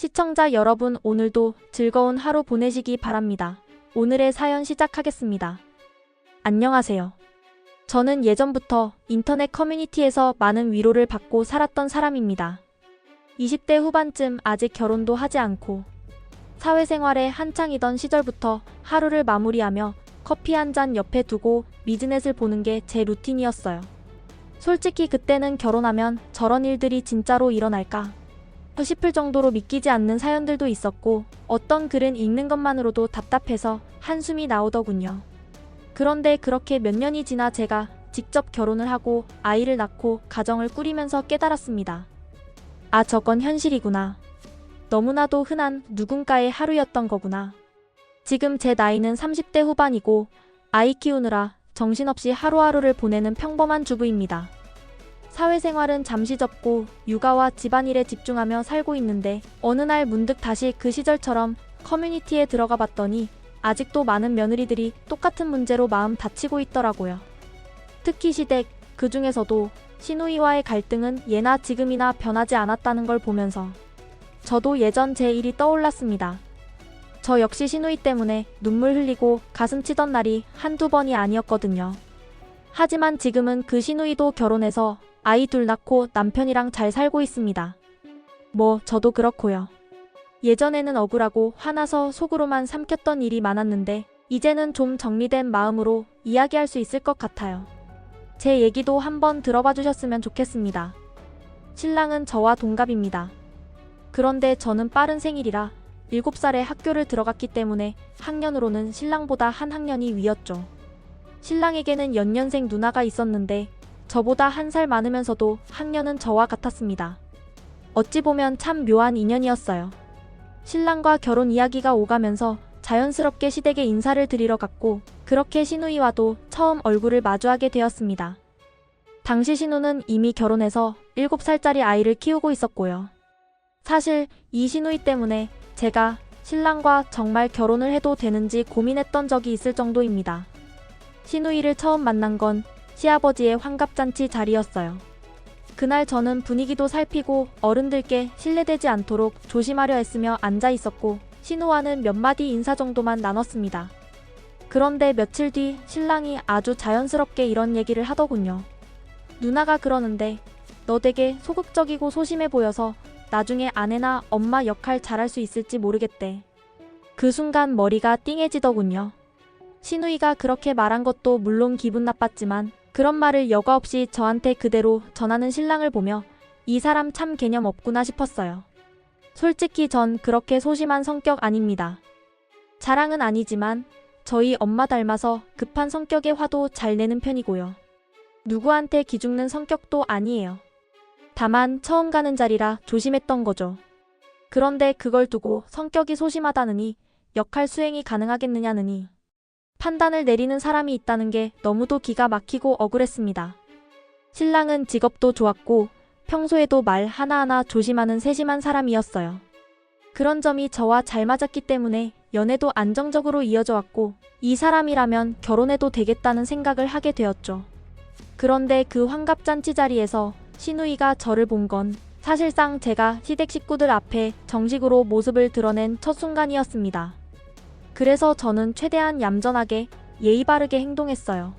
시청자 여러분 오늘도 즐거운 하루 보내시기 바랍니다. 오늘의 사연 시작하겠습니다. 안녕하세요. 저는 예전부터 인터넷 커뮤니티에서 많은 위로를 받고 살았던 사람입니다. 20대 후반쯤 아직 결혼도 하지 않고 사회생활에 한창이던 시절부터 하루를 마무리하며 커피 한 잔 옆에 두고 미즈넷을 보는 게 제 루틴이었어요. 솔직히 그때는 결혼하면 저런 일들이 진짜로 일어날까 싶을 정도로 믿기지 않는 사연들도 있었고 어떤 글은 읽는 것만으로도 답답해서 한숨이 나오더군요. 그런데 그렇게 몇 년이 지나 제가 직접 결혼을 하고 아이를 낳고 가정을 꾸리면서 깨달았습니다. 아, 저건 현실이구나. 너무나도 흔한 누군가의 하루였던 거구나. 지금 제 나이는 30대 후반이고 아이 키우느라 정신없이 하루하루를 보내는 평범한 주부입니다. 사회생활은 잠시 접고 육아와 집안일에 집중하며 살고 있는데 어느 날 문득 다시 그 시절처럼 커뮤니티에 들어가 봤더니 아직도 많은 며느리들이 똑같은 문제로 마음 다치고 있더라고요. 특히 시댁, 그 중에서도 시누이와의 갈등은 예나 지금이나 변하지 않았다는 걸 보면서 저도 예전 제 일이 떠올랐습니다. 저 역시 시누이 때문에 눈물 흘리고 가슴 치던 날이 한두 번이 아니었거든요. 하지만 지금은 그 시누이도 결혼해서 아이 둘 낳고 남편이랑 잘 살고 있습니다. 뭐, 저도 그렇고요. 예전에는 억울하고 화나서 속으로만 삼켰던 일이 많았는데, 이제는 좀 정리된 마음으로 이야기할 수 있을 것 같아요. 제 얘기도 한번 들어봐 주셨으면 좋겠습니다. 신랑은 저와 동갑입니다. 그런데 저는 빠른 생일이라 7살에 학교를 들어갔기 때문에 학년으로는 신랑보다 한 학년이 위였죠. 신랑에게는 연년생 누나가 있었는데 저보다 한 살 많으면서도 학년은 저와 같았습니다. 어찌 보면 참 묘한 인연이었어요. 신랑과 결혼 이야기가 오가면서 자연스럽게 시댁에 인사를 드리러 갔고 그렇게 신우이와도 처음 얼굴을 마주하게 되었습니다. 당시 신우는 이미 결혼해서 7살짜리 아이를 키우고 있었고요. 사실 이 신우이 때문에 제가 신랑과 정말 결혼을 해도 되는지 고민했던 적이 있을 정도입니다. 신우이를 처음 만난 건 시아버지의 환갑잔치 자리였어요. 그날 저는 분위기도 살피고 어른들께 신뢰되지 않도록 조심하려 했으며 앉아 있었고 신우와는 몇 마디 인사 정도만 나눴습니다. 그런데 며칠 뒤 신랑이 아주 자연스럽게 이런 얘기를 하더군요. 누나가 그러는데 너 되게 소극적이고 소심해 보여서 나중에 아내나 엄마 역할 잘할 수 있을지 모르겠대. 그 순간 머리가 띵해지더군요. 신우이가 그렇게 말한 것도 물론 기분 나빴지만 그런 말을 여과 없이 저한테 그대로 전하는 신랑을 보며 이 사람 참 개념 없구나 싶었어요. 솔직히 전 그렇게 소심한 성격 아닙니다. 자랑은 아니지만 저희 엄마 닮아서 급한 성격의 화도 잘 내는 편이고요. 누구한테 기죽는 성격도 아니에요. 다만 처음 가는 자리라 조심했던 거죠. 그런데 그걸 두고 성격이 소심하다느니 역할 수행이 가능하겠느냐느니 판단을 내리는 사람이 있다는 게 너무도 기가 막히고 억울했습니다. 신랑은 직업도 좋았고 평소에도 말 하나하나 조심하는 세심한 사람이었어요. 그런 점이 저와 잘 맞았기 때문에 연애도 안정적으로 이어져 왔고 이 사람이라면 결혼해도 되겠다는 생각을 하게 되었죠. 그런데 그 환갑잔치 자리에서 신우이가 저를 본 건 사실상 제가 시댁 식구들 앞에 정식으로 모습을 드러낸 첫 순간이었습니다. 그래서 저는 최대한 얌전하게 예의 바르게 행동했어요.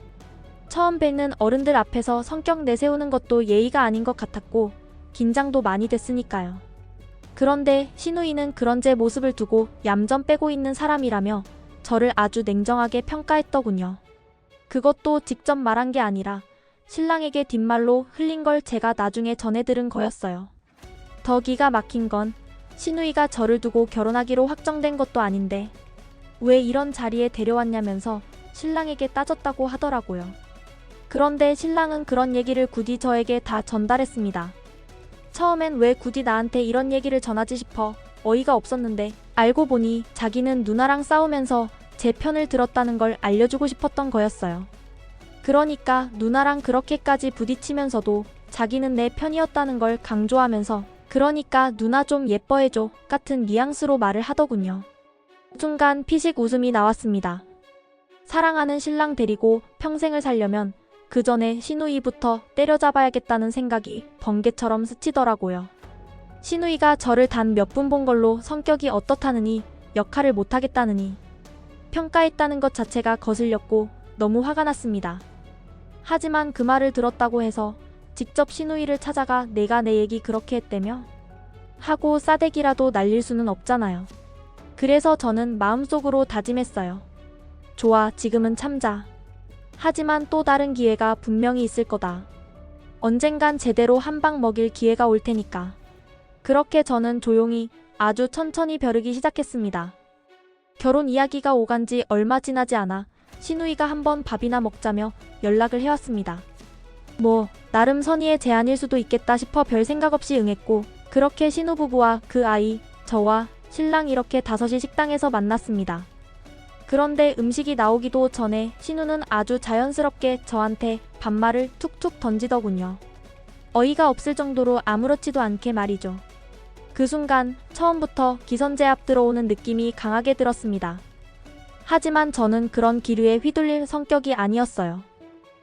처음 뵙는 어른들 앞에서 성격 내세우는 것도 예의가 아닌 것 같았고 긴장도 많이 됐으니까요. 그런데 신우이는 그런 제 모습을 두고 얌전 빼고 있는 사람이라며 저를 아주 냉정하게 평가했더군요. 그것도 직접 말한 게 아니라 신랑에게 뒷말로 흘린 걸 제가 나중에 전해 들은 거였어요. 더 기가 막힌 건 신우이가 저를 두고 결혼하기로 확정된 것도 아닌데 왜 이런 자리에 데려왔냐면서 신랑에게 따졌다고 하더라고요. 그런데 신랑은 그런 얘기를 굳이 저에게 다 전달했습니다. 처음엔 왜 굳이 나한테 이런 얘기를 전하지 싶어 어이가 없었는데 알고 보니 자기는 누나랑 싸우면서 제 편을 들었다는 걸 알려주고 싶었던 거였어요. 그러니까 누나랑 그렇게까지 부딪히면서도 자기는 내 편이었다는 걸 강조하면서 그러니까 누나 좀 예뻐해줘 같은 뉘앙스로 말을 하더군요. 순간 피식 웃음이 나왔습니다. 사랑하는 신랑 데리고 평생을 살려면 그 전에 신우이부터 때려잡아야겠다는 생각이 번개처럼 스치더라고요. 신우이가 저를 단 몇 분 본 걸로 성격이 어떻다느니 역할을 못하겠다느니 평가했다는 것 자체가 거슬렸고 너무 화가 났습니다. 하지만 그 말을 들었다고 해서 직접 신우이를 찾아가 내가 내 얘기 그렇게 했다며 하고 싸대기라도 날릴 수는 없잖아요. 그래서 저는 마음속으로 다짐했어요. 좋아, 지금은 참자. 하지만 또 다른 기회가 분명히 있을 거다. 언젠간 제대로 한 방 먹일 기회가 올 테니까. 그렇게 저는 조용히 아주 천천히 벼르기 시작했습니다. 결혼 이야기가 오간 지 얼마 지나지 않아 신우이가 한번 밥이나 먹자며 연락을 해왔습니다. 뭐, 나름 선의의 제안일 수도 있겠다 싶어 별 생각 없이 응했고, 그렇게 신우 부부와 그 아이, 저와 신랑 이렇게 다섯이 식당에서 만났습니다. 그런데 음식이 나오기도 전에 신우는 아주 자연스럽게 저한테 반말을 툭툭 던지더군요. 어이가 없을 정도로 아무렇지도 않게 말이죠. 그 순간 처음부터 기선제압 들어오는 느낌이 강하게 들었습니다. 하지만 저는 그런 기류에 휘둘릴 성격이 아니었어요.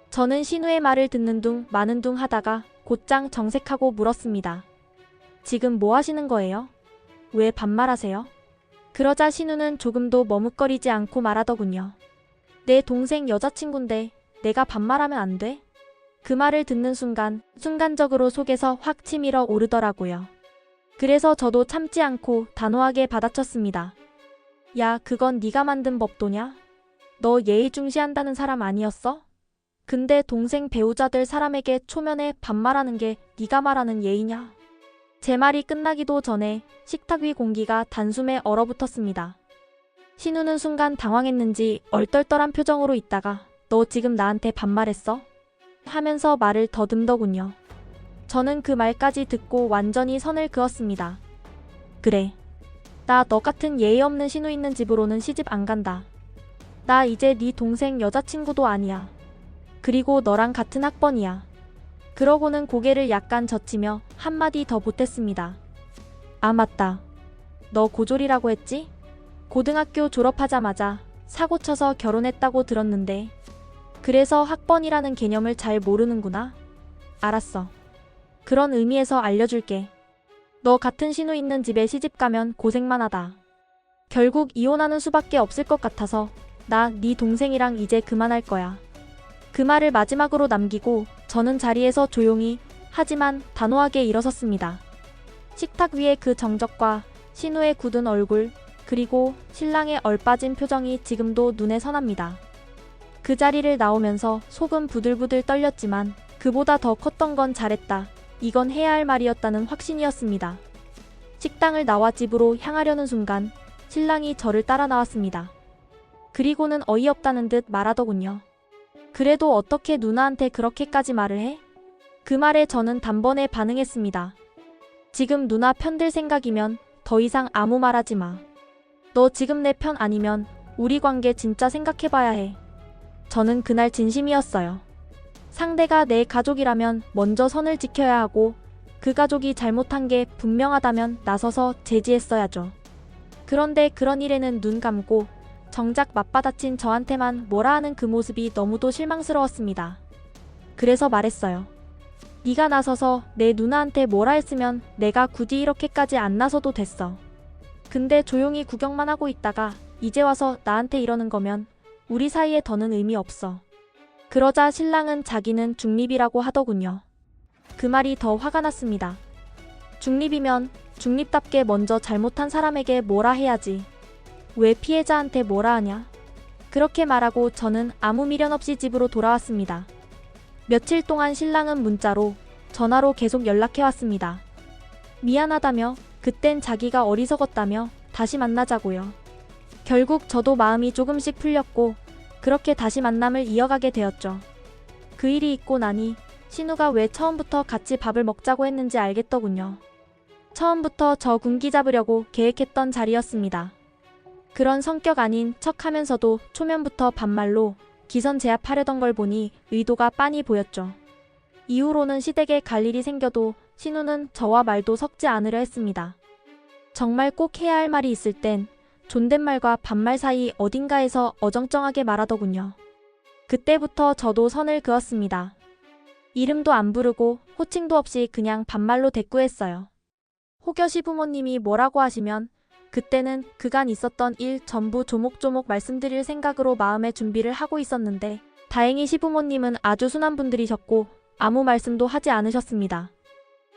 저는 신우의 말을 듣는 둥 마는 둥 하다가 곧장 정색하고 물었습니다. 지금 뭐 하시는 거예요? 왜 반말하세요? 그러자 신우는 조금도 머뭇거리지 않고 말하더군요. 내 동생 여자친구인데 내가 반말하면 안 돼? 그 말을 듣는 순간 순간적으로 속에서 확 치밀어 오르더라고요. 그래서 저도 참지 않고 단호하게 받아쳤습니다. 야, 그건 네가 만든 법도냐? 너 예의 중시한다는 사람 아니었어? 근데 동생 배우자들 사람에게 초면에 반말하는 게 네가 말하는 예의냐? 제 말이 끝나기도 전에 식탁 위 공기가 단숨에 얼어붙었습니다. 신우는 순간 당황했는지 얼떨떨한 표정으로 있다가 너 지금 나한테 반말했어? 하면서 말을 더듬더군요. 저는 그 말까지 듣고 완전히 선을 그었습니다. 그래. 나 너 같은 예의 없는 신우 있는 집으로는 시집 안 간다. 나 이제 네 동생 여자친구도 아니야. 그리고 너랑 같은 학번이야. 그러고는 고개를 약간 젖히며 한마디 더 보탰습니다. 아, 맞다. 너 고졸이라고 했지? 고등학교 졸업하자마자 사고 쳐서 결혼했다고 들었는데. 그래서 학번이라는 개념을 잘 모르는구나. 알았어. 그런 의미에서 알려줄게. 너 같은 신우 있는 집에 시집 가면 고생만 하다. 결국 이혼하는 수밖에 없을 것 같아서 나 네 동생이랑 이제 그만할 거야. 그 말을 마지막으로 남기고 저는 자리에서 조용히 하지만 단호하게 일어섰습니다. 식탁 위의 그 정적과 신우의 굳은 얼굴 그리고 신랑의 얼빠진 표정이 지금도 눈에 선합니다. 그 자리를 나오면서 속은 부들부들 떨렸지만 그보다 더 컸던 건 잘했다. 이건 해야 할 말이었다는 확신이었습니다. 식당을 나와 집으로 향하려는 순간 신랑이 저를 따라 나왔습니다. 그리고는 어이없다는 듯 말하더군요. 그래도 어떻게 누나한테 그렇게까지 말을 해? 그 말에 저는 단번에 반응했습니다. 지금 누나 편들 생각이면 더 이상 아무 말 하지 마. 너 지금 내 편 아니면 우리 관계 진짜 생각해봐야 해. 저는 그날 진심이었어요. 상대가 내 가족이라면 먼저 선을 지켜야 하고 그 가족이 잘못한 게 분명하다면 나서서 제지했어야죠. 그런데 그런 일에는 눈 감고 정작 맞받아친 저한테만 뭐라 하는 그 모습이 너무도 실망스러웠습니다. 그래서 말했어요. 네가 나서서 내 누나한테 뭐라 했으면 내가 굳이 이렇게까지 안 나서도 됐어. 근데 조용히 구경만 하고 있다가 이제 와서 나한테 이러는 거면 우리 사이에 더는 의미 없어. 그러자 신랑은 자기는 중립이라고 하더군요. 그 말이 더 화가 났습니다. 중립이면 중립답게 먼저 잘못한 사람에게 뭐라 해야지. 왜 피해자한테 뭐라 하냐? 그렇게 말하고 저는 아무 미련 없이 집으로 돌아왔습니다. 며칠 동안 신랑은 문자로, 전화로 계속 연락해왔습니다. 미안하다며, 그땐 자기가 어리석었다며, 다시 만나자고요. 결국 저도 마음이 조금씩 풀렸고, 그렇게 다시 만남을 이어가게 되었죠. 그 일이 있고 나니, 신우가 왜 처음부터 같이 밥을 먹자고 했는지 알겠더군요. 처음부터 저 군기 잡으려고 계획했던 자리였습니다. 그런 성격 아닌 척 하면서도 초면부터 반말로 기선 제압하려던 걸 보니 의도가 빤히 보였죠. 이후로는 시댁에 갈 일이 생겨도 신우는 저와 말도 섞지 않으려 했습니다. 정말 꼭 해야 할 말이 있을 땐 존댓말과 반말 사이 어딘가에서 어정쩡하게 말하더군요. 그때부터 저도 선을 그었습니다. 이름도 안 부르고 호칭도 없이 그냥 반말로 대꾸했어요. 혹여 시부모님이 뭐라고 하시면 그때는 그간 있었던 일 전부 조목조목 말씀드릴 생각으로 마음의 준비를 하고 있었는데 다행히 시부모님은 아주 순한 분들이셨고 아무 말씀도 하지 않으셨습니다.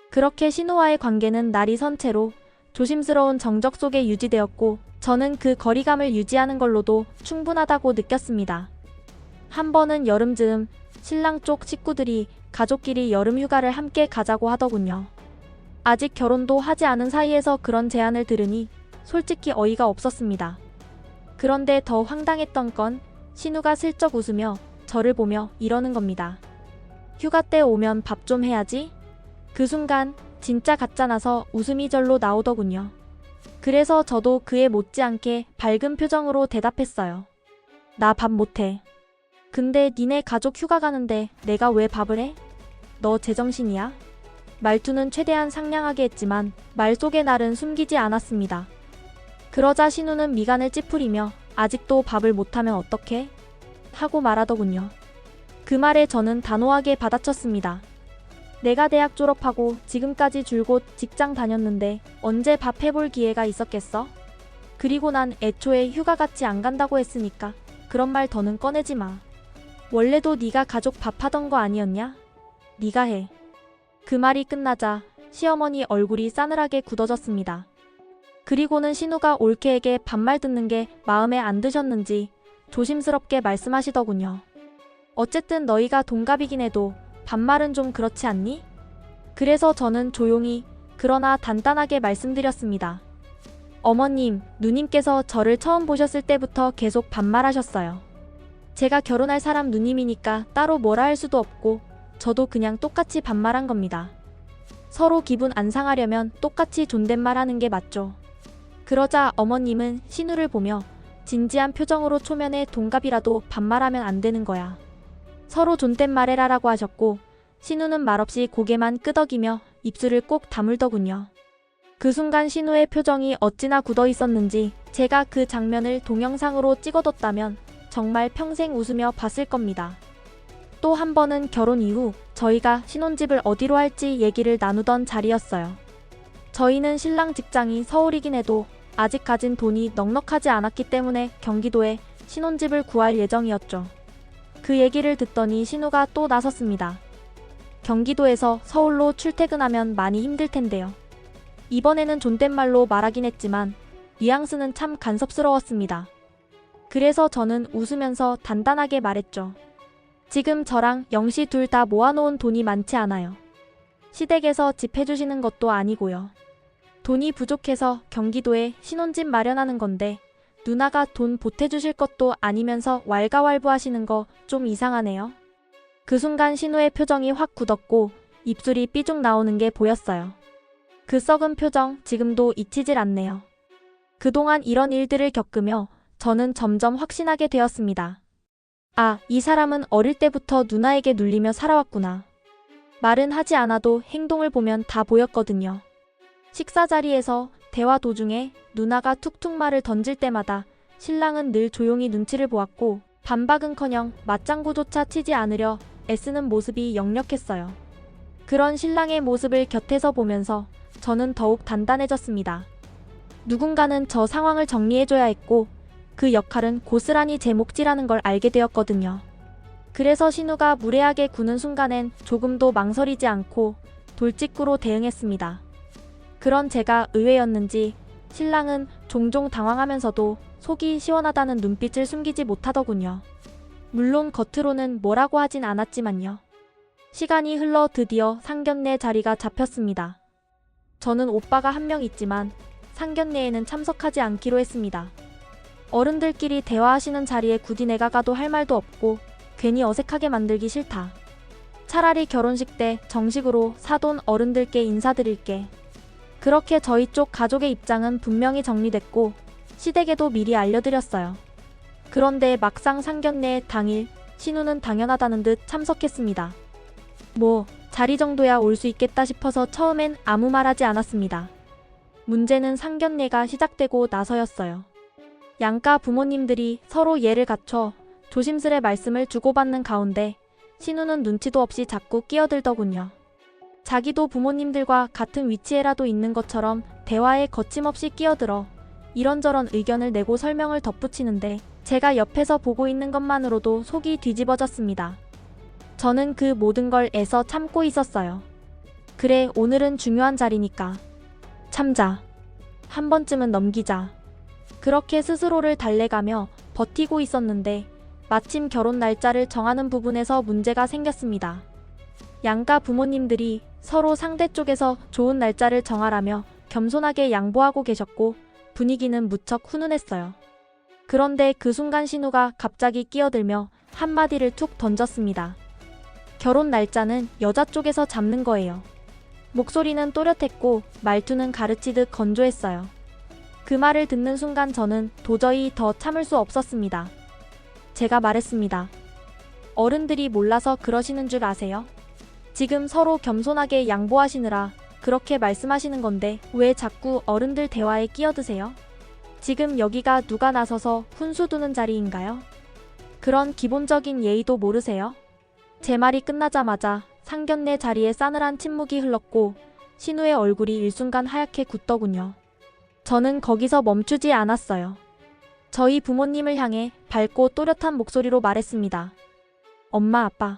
그렇게 신우와의 관계는 날이 선 채로 조심스러운 정적 속에 유지되었고 저는 그 거리감을 유지하는 걸로도 충분하다고 느꼈습니다. 한 번은 여름 즈음 신랑 쪽 식구들이 가족끼리 여름 휴가를 함께 가자고 하더군요. 아직 결혼도 하지 않은 사이에서 그런 제안을 들으니 솔직히 어이가 없었습니다. 그런데 더 황당했던 건 신우가 슬쩍 웃으며 저를 보며 이러는 겁니다. 휴가 때 오면 밥 좀 해야지? 그 순간 진짜 가짜 나서 웃음이 절로 나오더군요. 그래서 저도 그에 못지않게 밝은 표정으로 대답했어요. 나 밥 못해. 근데 니네 가족 휴가 가는데 내가 왜 밥을 해? 너 제정신이야? 말투는 최대한 상냥하게 했지만 말 속의 날은 숨기지 않았습니다. 그러자 신우는 미간을 찌푸리며 아직도 밥을 못하면 어떡해? 하고 말하더군요. 그 말에 저는 단호하게 받아쳤습니다. 내가 대학 졸업하고 지금까지 줄곧 직장 다녔는데 언제 밥 해볼 기회가 있었겠어? 그리고 난 애초에 휴가 같이 안 간다고 했으니까 그런 말 더는 꺼내지 마. 원래도 네가 가족 밥 하던 거 아니었냐? 네가 해. 그 말이 끝나자 시어머니 얼굴이 싸늘하게 굳어졌습니다. 그리고는 신우가 올케에게 반말 듣는 게 마음에 안 드셨는지 조심스럽게 말씀하시더군요. 어쨌든 너희가 동갑이긴 해도 반말은 좀 그렇지 않니? 그래서 저는 조용히 그러나 단단하게 말씀드렸습니다. 어머님, 누님께서 저를 처음 보셨을 때부터 계속 반말하셨어요. 제가 결혼할 사람 누님이니까 따로 뭐라 할 수도 없고 저도 그냥 똑같이 반말한 겁니다. 서로 기분 안 상하려면 똑같이 존댓말 하는 게 맞죠. 그러자 어머님은 신우를 보며 진지한 표정으로 초면에 동갑이라도 반말하면 안 되는 거야. 서로 존댓말해라라고 하셨고 신우는 말없이 고개만 끄덕이며 입술을 꼭 다물더군요. 그 순간 신우의 표정이 어찌나 굳어 있었는지 제가 그 장면을 동영상으로 찍어뒀다면 정말 평생 웃으며 봤을 겁니다. 또 한 번은 결혼 이후 저희가 신혼집을 어디로 할지 얘기를 나누던 자리였어요. 저희는 신랑 직장이 서울이긴 해도 아직 가진 돈이 넉넉하지 않았기 때문에 경기도에 신혼집을 구할 예정이었죠. 그 얘기를 듣더니 신우가 또 나섰습니다. 경기도에서 서울로 출퇴근하면 많이 힘들 텐데요. 이번에는 존댓말로 말하긴 했지만 뉘앙스는 참 간섭스러웠습니다. 그래서 저는 웃으면서 단단하게 말했죠. 지금 저랑 영시 둘 다 모아놓은 돈이 많지 않아요. 시댁에서 집 해주시는 것도 아니고요. 돈이 부족해서 경기도에 신혼집 마련하는 건데 누나가 돈 보태주실 것도 아니면서 왈가왈부하시는 거 좀 이상하네요. 그 순간 신우의 표정이 확 굳었고 입술이 삐죽 나오는 게 보였어요. 그 썩은 표정 지금도 잊히질 않네요. 그동안 이런 일들을 겪으며 저는 점점 확신하게 되었습니다. 아, 이 사람은 어릴 때부터 누나에게 눌리며 살아왔구나. 말은 하지 않아도 행동을 보면 다 보였거든요. 식사 자리에서 대화 도중에 누나가 툭툭 말을 던질 때마다 신랑은 늘 조용히 눈치를 보았고 반박은커녕 맞장구조차 치지 않으려 애쓰는 모습이 역력했어요. 그런 신랑의 모습을 곁에서 보면서 저는 더욱 단단해졌습니다. 누군가는 저 상황을 정리해줘야 했고 그 역할은 고스란히 제 몫이라는 걸 알게 되었거든요. 그래서 신우가 무례하게 구는 순간엔 조금도 망설이지 않고 돌직구로 대응했습니다. 그런 제가 의외였는지 신랑은 종종 당황하면서도 속이 시원하다는 눈빛을 숨기지 못하더군요. 물론 겉으로는 뭐라고 하진 않았지만요. 시간이 흘러 드디어 상견례 자리가 잡혔습니다. 저는 오빠가 한 명 있지만 상견례에는 참석하지 않기로 했습니다. 어른들끼리 대화하시는 자리에 굳이 내가 가도 할 말도 없고 괜히 어색하게 만들기 싫다. 차라리 결혼식 때 정식으로 사돈 어른들께 인사드릴게. 그렇게 저희 쪽 가족의 입장은 분명히 정리됐고 시댁에도 미리 알려드렸어요. 그런데 막상 상견례 당일 신우는 당연하다는 듯 참석했습니다. 뭐 자리 정도야 올 수 있겠다 싶어서 처음엔 아무 말하지 않았습니다. 문제는 상견례가 시작되고 나서였어요. 양가 부모님들이 서로 예를 갖춰 조심스레 말씀을 주고받는 가운데 신우는 눈치도 없이 자꾸 끼어들더군요. 자기도 부모님들과 같은 위치에라도 있는 것처럼 대화에 거침없이 끼어들어 이런저런 의견을 내고 설명을 덧붙이는데 제가 옆에서 보고 있는 것만으로도 속이 뒤집어졌습니다. 저는 그 모든 걸 애써 참고 있었어요. 그래, 오늘은 중요한 자리니까. 참자. 한 번쯤은 넘기자. 그렇게 스스로를 달래가며 버티고 있었는데 마침 결혼 날짜를 정하는 부분에서 문제가 생겼습니다. 양가 부모님들이 서로 상대 쪽에서 좋은 날짜를 정하라며 겸손하게 양보하고 계셨고 분위기는 무척 훈훈했어요. 그런데 그 순간 신우가 갑자기 끼어들며 한마디를 툭 던졌습니다. 결혼 날짜는 여자 쪽에서 잡는 거예요. 목소리는 또렷했고 말투는 가르치듯 건조했어요. 그 말을 듣는 순간 저는 도저히 더 참을 수 없었습니다. 제가 말했습니다. 어른들이 몰라서 그러시는 줄 아세요? 지금 서로 겸손하게 양보하시느라 그렇게 말씀하시는 건데 왜 자꾸 어른들 대화에 끼어드세요? 지금 여기가 누가 나서서 훈수 두는 자리인가요? 그런 기본적인 예의도 모르세요? 제 말이 끝나자마자 상견례 자리에 싸늘한 침묵이 흘렀고 신우의 얼굴이 일순간 하얗게 굳더군요. 저는 거기서 멈추지 않았어요. 저희 부모님을 향해 밝고 또렷한 목소리로 말했습니다. 엄마, 아빠.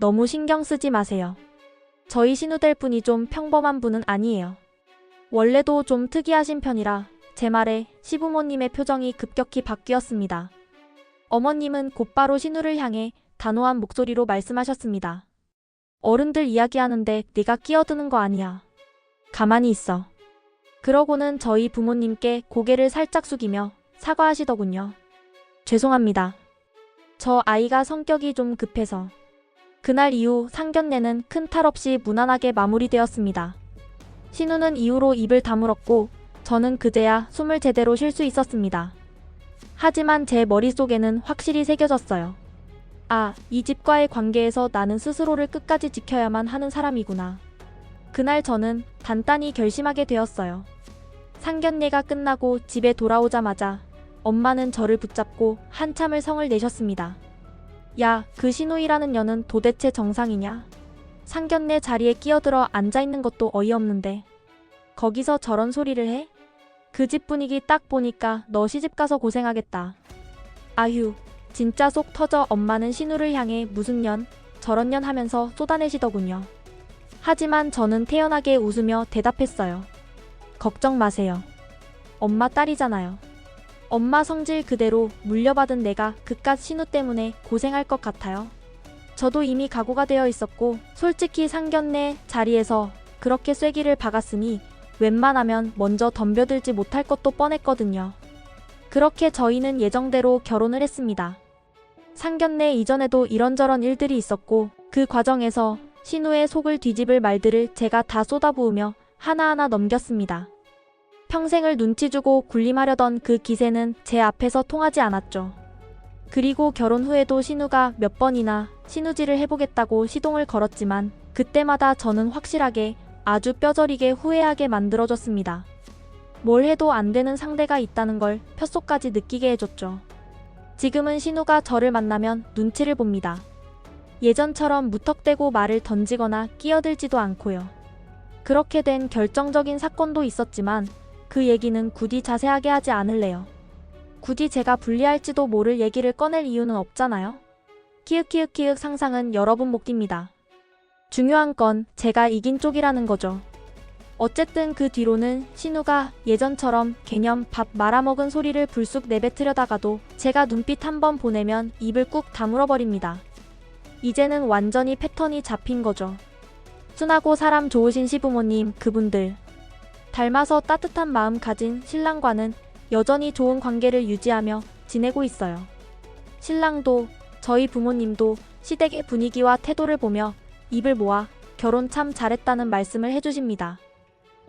너무 신경 쓰지 마세요. 저희 신우될 분이 좀 평범한 분은 아니에요. 원래도 좀 특이하신 편이라 제 말에 시부모님의 표정이 급격히 바뀌었습니다. 어머님은 곧바로 신우를 향해 단호한 목소리로 말씀하셨습니다. 어른들 이야기하는데 네가 끼어드는 거 아니야. 가만히 있어. 그러고는 저희 부모님께 고개를 살짝 숙이며 사과하시더군요. 죄송합니다. 저 아이가 성격이 좀 급해서. 그날 이후 상견례는 큰 탈 없이 무난하게 마무리되었습니다. 신우는 이후로 입을 다물었고 저는 그제야 숨을 제대로 쉴 수 있었습니다. 하지만 제 머릿속에는 확실히 새겨졌어요. 아, 이 집과의 관계에서 나는 스스로를 끝까지 지켜야만 하는 사람이구나. 그날 저는 단단히 결심하게 되었어요. 상견례가 끝나고 집에 돌아오자마자 엄마는 저를 붙잡고 한참을 성을 내셨습니다. 야, 그 신우이라는 년은 도대체 정상이냐? 상견례 자리에 끼어들어 앉아있는 것도 어이없는데. 거기서 저런 소리를 해? 그 집 분위기 딱 보니까 너 시집 가서 고생하겠다. 아휴, 진짜 속 터져 엄마는 신우를 향해 무슨 년, 저런 년 하면서 쏟아내시더군요. 하지만 저는 태연하게 웃으며 대답했어요. 걱정 마세요. 엄마 딸이잖아요. 엄마 성질 그대로 물려받은 내가 그깟 신우 때문에 고생할 것 같아요. 저도 이미 각오가 되어 있었고 솔직히 상견례 자리에서 그렇게 쐐기를 박았으니 웬만하면 먼저 덤벼들지 못할 것도 뻔했거든요. 그렇게 저희는 예정대로 결혼을 했습니다. 상견례 이전에도 이런저런 일들이 있었고 그 과정에서 신우의 속을 뒤집을 말들을 제가 다 쏟아부으며 하나하나 넘겼습니다. 평생을 눈치 주고 군림하려던 그 기세는 제 앞에서 통하지 않았죠. 그리고 결혼 후에도 신우가 몇 번이나 신우질을 해보겠다고 시동을 걸었지만 그때마다 저는 확실하게 아주 뼈저리게 후회하게 만들어줬습니다. 뭘 해도 안 되는 상대가 있다는 걸 뼛속까지 느끼게 해줬죠. 지금은 신우가 저를 만나면 눈치를 봅니다. 예전처럼 무턱대고 말을 던지거나 끼어들지도 않고요. 그렇게 된 결정적인 사건도 있었지만 그 얘기는 굳이 자세하게 하지 않을래요. 굳이 제가 불리할지도 모를 얘기를 꺼낼 이유는 없잖아요. 키읔키읔키읔 상상은 여러분 목입니다. 중요한 건 제가 이긴 쪽이라는 거죠. 어쨌든 그 뒤로는 신우가 예전처럼 개념 밥 말아먹은 소리를 불쑥 내뱉으려다가도 제가 눈빛 한 번 보내면 입을 꾹 다물어 버립니다. 이제는 완전히 패턴이 잡힌 거죠. 순하고 사람 좋으신 시부모님 그분들. 닮아서 따뜻한 마음 가진 신랑과는 여전히 좋은 관계를 유지하며 지내고 있어요. 신랑도 저희 부모님도 시댁의 분위기와 태도를 보며 입을 모아 결혼 참 잘했다는 말씀을 해주십니다.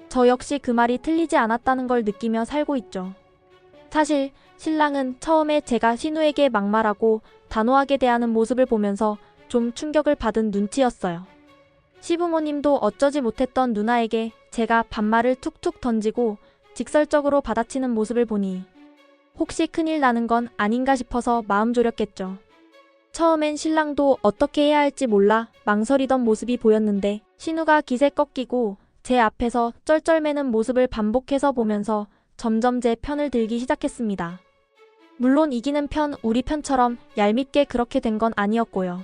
저 역시 그 말이 틀리지 않았다는 걸 느끼며 살고 있죠. 사실 신랑은 처음에 제가 신우에게 막말하고 단호하게 대하는 모습을 보면서 좀 충격을 받은 눈치였어요. 시부모님도 어쩌지 못했던 누나에게 제가 반말을 툭툭 던지고 직설적으로 받아치는 모습을 보니 혹시 큰일 나는 건 아닌가 싶어서 마음 졸였겠죠. 처음엔 신랑도 어떻게 해야 할지 몰라 망설이던 모습이 보였는데 신우가 기세 꺾이고 제 앞에서 쩔쩔매는 모습을 반복해서 보면서 점점 제 편을 들기 시작했습니다. 물론 이기는 편 우리 편처럼 얄밉게 그렇게 된 건 아니었고요.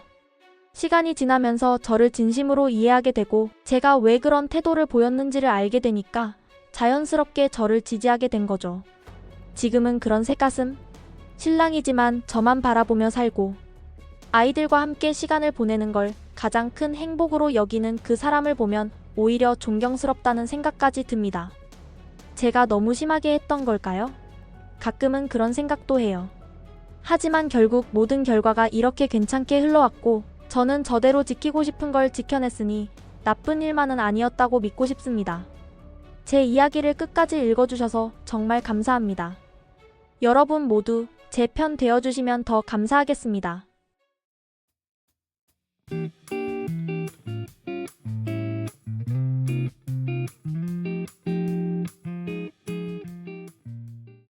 시간이 지나면서 저를 진심으로 이해하게 되고 제가 왜 그런 태도를 보였는지를 알게 되니까 자연스럽게 저를 지지하게 된 거죠. 지금은 그런 새가슴? 신랑이지만 저만 바라보며 살고 아이들과 함께 시간을 보내는 걸 가장 큰 행복으로 여기는 그 사람을 보면 오히려 존경스럽다는 생각까지 듭니다. 제가 너무 심하게 했던 걸까요? 가끔은 그런 생각도 해요. 하지만 결국 모든 결과가 이렇게 괜찮게 흘러왔고 저는 저대로 지키고 싶은 걸 지켜냈으니 나쁜 일만은 아니었다고 믿고 싶습니다. 제 이야기를 끝까지 읽어주셔서 정말 감사합니다. 여러분 모두 제 편 되어주시면 더 감사하겠습니다.